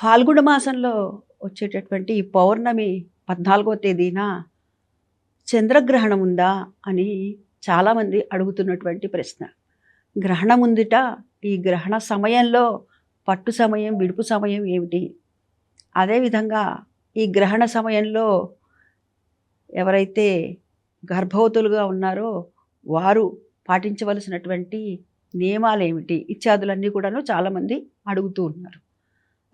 ఫాల్గుణ మాసంలో వచ్చేటటువంటి ఈ పౌర్ణమి పద్నాలుగో తేదీన చంద్రగ్రహణం ఉందా అని చాలామంది అడుగుతున్నటువంటి ప్రశ్న. గ్రహణం ఉందిట ఈ గ్రహణ సమయంలో పట్టు సమయం విడుపు సమయం ఏమిటి? అదేవిధంగా ఈ గ్రహణ సమయంలో ఎవరైతే గర్భవతులుగా ఉన్నారో వారు పాటించవలసినటువంటి నియమాలు ఏమిటి ఇత్యాదులన్నీ కూడాను చాలామంది అడుగుతూ ఉన్నారు.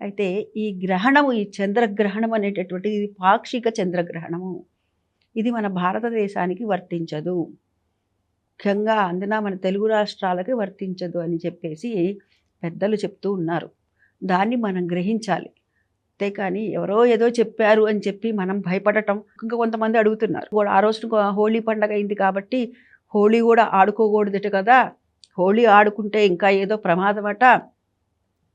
అయితే ఈ గ్రహణము ఈ చంద్రగ్రహణం అనేటటువంటిది ఇది పాక్షిక చంద్రగ్రహణము. ఇది మన భారతదేశానికి వర్తించదు. ముఖ్యంగా అందున మన తెలుగు రాష్ట్రాలకి వర్తించదు అని చెప్పేసి పెద్దలు చెప్తూ ఉన్నారు. దాన్ని మనం గ్రహించాలి. అంతేకాని ఎవరో ఏదో చెప్పారు అని చెప్పి మనం భయపడటం ఇంకా కొంతమంది అడుగుతున్నారు. కూడా ఆ రోజున హోలీ పండగ అయింది కాబట్టి హోలీ కూడా ఆడుకోకూడదట కదా. హోలీ ఆడుకుంటే ఇంకా ఏదో ప్రమాదమట.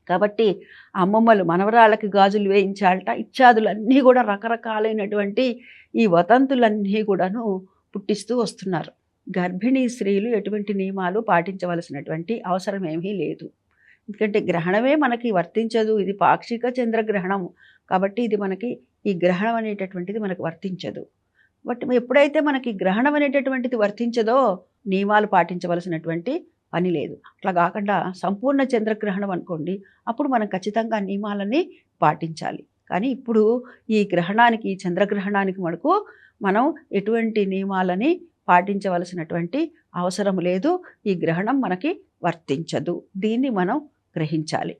కాబట్టి అమ్మమ్మలు మనవరాళ్ళకి గాజులు వేయించాలట ఇత్యాదులన్నీ కూడా రకరకాలైనటువంటి ఈ వతంతులన్నీ కూడాను పుట్టిస్తూ వస్తున్నారు. గర్భిణీ స్త్రీలు ఎటువంటి నియమాలు పాటించవలసినటువంటి అవసరం ఏమీ లేదు. ఎందుకంటే గ్రహణమే మనకి వర్తించదు ఇది పాక్షిక చంద్రగ్రహణం కాబట్టి ఇది మనకి ఈ గ్రహణం అనేటటువంటిది మనకు వర్తించదు. బట్ ఎప్పుడైతే మనకి గ్రహణం అనేటటువంటిది వర్తించదో నియమాలు పాటించవలసినటువంటి పని లేదు. అట్లా కాకుండా సంపూర్ణ చంద్రగ్రహణం అనుకోండి అప్పుడు మనం ఖచ్చితంగా నియమాలని పాటించాలి. కానీ ఇప్పుడు ఈ గ్రహణానికి ఈ చంద్రగ్రహణానికి మనకు మనం ఎటువంటి నియమాలని పాటించవలసినటువంటి అవసరం లేదు. ఈ గ్రహణం మనకి వర్తించదు. దీన్ని మనం గ్రహించాలి.